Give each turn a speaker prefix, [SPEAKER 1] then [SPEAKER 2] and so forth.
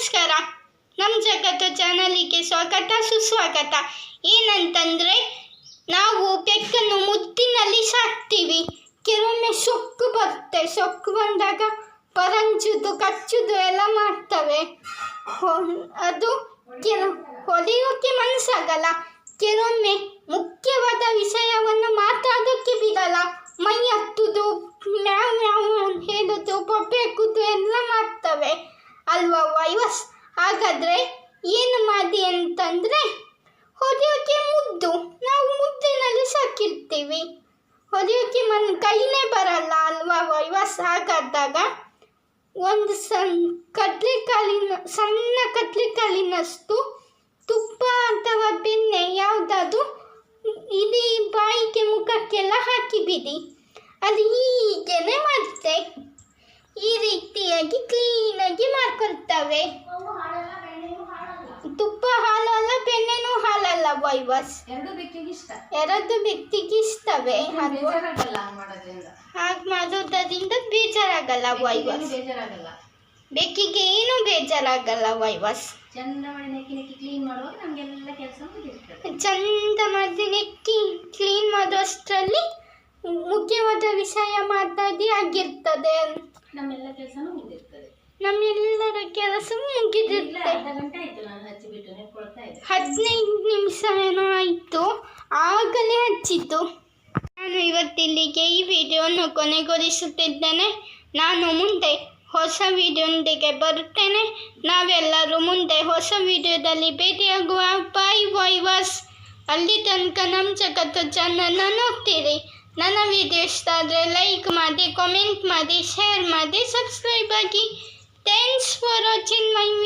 [SPEAKER 1] ನಮಸ್ಕಾರ. ನಮ್ಮ ಜಗತ್ತು ಚಾನಲಿಗೆ ಸ್ವಾಗತ, ಸುಸ್ವಾಗತ. ಏನಂತಂದರೆ, ನಾವು ಬೆಕ್ಕನ್ನು ಮುದ್ದಿನಲ್ಲಿ ಸಾಕ್ತೀವಿ. ಕೆಲವೊಮ್ಮೆ ಸೊಕ್ಕು ಬರುತ್ತೆ. ಸೊಕ್ಕು ಬಂದಾಗ ಪರಂಜುದು ಕಚ್ಚುದು ಎಲ್ಲ ಮಾಡ್ತವೆ. ಅದು ಕೆಲ ಹೊಲಿಯೋಕ್ಕೆ ಮನಸ್ಸಾಗಲ್ಲ ಕೆಲವೊಮ್ಮೆ ಮುಖ್ಯವಾದ ವಿಷಯವನ್ನು ಮಾತಾಡೋಕ್ಕೆ ಬಿಡಲ್ಲ. ಮೈ ಹತ್ತುದು, ಮ್ಯಾವ್ ಮ್ಯಾವ್ ಹೇಳೋದು, ಬೊಬ್ಬೆ ಎಲ್ಲ ಮಾಡ್ತವೆ. ಅಲ್ವಾ ಹಾಗಾದರೆ ಏನು ಮಾಡಿ ಅಂತಂದರೆ ಹೊಲಿಯೋಕ್ಕೆ ಮುದ್ದು. ನಾವು ಮುದ್ದಿನಲ್ಲಿ ಸಾಕಿರ್ತೀವಿ. ಹೊಲಿಯೋಕ್ಕೆ ಮನ್ ಕೈನೇ ಬರಲ್ಲ ಅಲ್ವಾ? ವೈವಸ್ ಹಾಗಾದಾಗ ಒಂದು ಸಣ್ಣ ಕಡ್ಲೆಕಾಳಿನ ಸಣ್ಣ ಕಡ್ಲೆಕಾಳಿನಷ್ಟು ತುಪ್ಪ ಅಥವಾ ಬೆಣ್ಣೆ ಯಾವುದಾದ್ರೂ ಇಡೀ ಬಾಯಿಗೆ ಮುಖಕ್ಕೆಲ್ಲ ಹಾಕಿಬಿಡಿ ಅದು ಹೀಗೆನೆ ಮಾಡುತ್ತೆ. ಈ ರೀತಿಯಾಗಿ ಕ್ಲೀನಾಗಿ ಮಾಡ್ಕೊಳ್ತವೆ. ವೈವಸ್.
[SPEAKER 2] ಎರಡು ಬೆಕ್ಕಿಗೆ ಇಷ್ಟ
[SPEAKER 1] ಎರಡು ವ್ಯಕ್ತಿಗೆ ಇಷ್ಟವೇ
[SPEAKER 2] ಬೇಜಾರಾಗಲ್ಲ ಹಂಗ್ ಮಾಡೋದ್ರಿಂದ.
[SPEAKER 1] ಹಾಗೆ ಮಾಡೋದ್ರಿಂದ ಬೇಜಾರಾಗಲ್ಲ ವೈವಸ್.
[SPEAKER 2] ಬೇಜಾರಾಗಲ್ಲ.
[SPEAKER 1] ಬೆಕ್ಕಿಗೆ ಏನು ಬೇಜಾರಾಗಲ್ಲ ವೈವಸ್?
[SPEAKER 2] ಚಂದ ಮಾಡಿ ನೆಕ್ಕಿ ನೆಕ್ಕಿ ಕ್ಲೀನ್ ಮಾಡುವಾಗ ನಮ್ಗೆಲ್ಲ ಕೆಲಸ ಮುಗಿದಿರ್ತದೆ
[SPEAKER 1] ಚಂದ ಮಾಡಿ ನೆಕ್ಕಿ ಕ್ಲೀನ್ ಮಾಡೋಷ್ಟರಲ್ಲಿ ಮುಖ್ಯವಾದ ವಿಷಯ ಮಾತಾಡಿ ಆಗಿರ್ತದೆ
[SPEAKER 2] ನಮ್ಮೆಲ್ಲ ಕೆಲಸನೂ ಮುಗಿದಿರ್ತದೆ.
[SPEAKER 1] ನಮ್ಮೆಲ್ಲರ ಕೆಲಸ ಮುಗಿದಿರುತ್ತೆ ಹದಿನೈದು ನಿಮಿಷ ಏನೋ ಆಯಿತು. ಆಗಲೇ ಹಚ್ಚಿತ್ತು ನಾನು ಇವತ್ತಿಲ್ಲಿಗೆ ಈ ವಿಡಿಯೋವನ್ನು ಕೊನೆಗೊಳಿಸುತ್ತಿದ್ದೇನೆ. ನಾನು ಮುಂದೆ ಹೊಸ ವಿಡಿಯೋದೊಂದಿಗೆ ಬರುತ್ತೇನೆ. ನಾವೆಲ್ಲರೂ ಮುಂದೆ ಹೊಸ ವಿಡಿಯೋದಲ್ಲಿ ಭೇಟಿಯಾಗುವ ಬಾಯ್ ವಾಸ್. ಅಲ್ಲಿ ತನಕ ನಮ್ಮ ಜಗತ್ತು ಚಾನಲ್ನ ನೋಡ್ತೀರಿ. ನನ್ನ ವಿಡಿಯೋ ಇಷ್ಟ ಆದರೆ ಲೈಕ್ ಮಾಡಿ ಕಾಮೆಂಟ್ ಮಾಡಿ ಶೇರ್ ಮಾಡಿ ಸಬ್ಸ್ಕ್ರೈಬ್ ಆಗಿ. watching my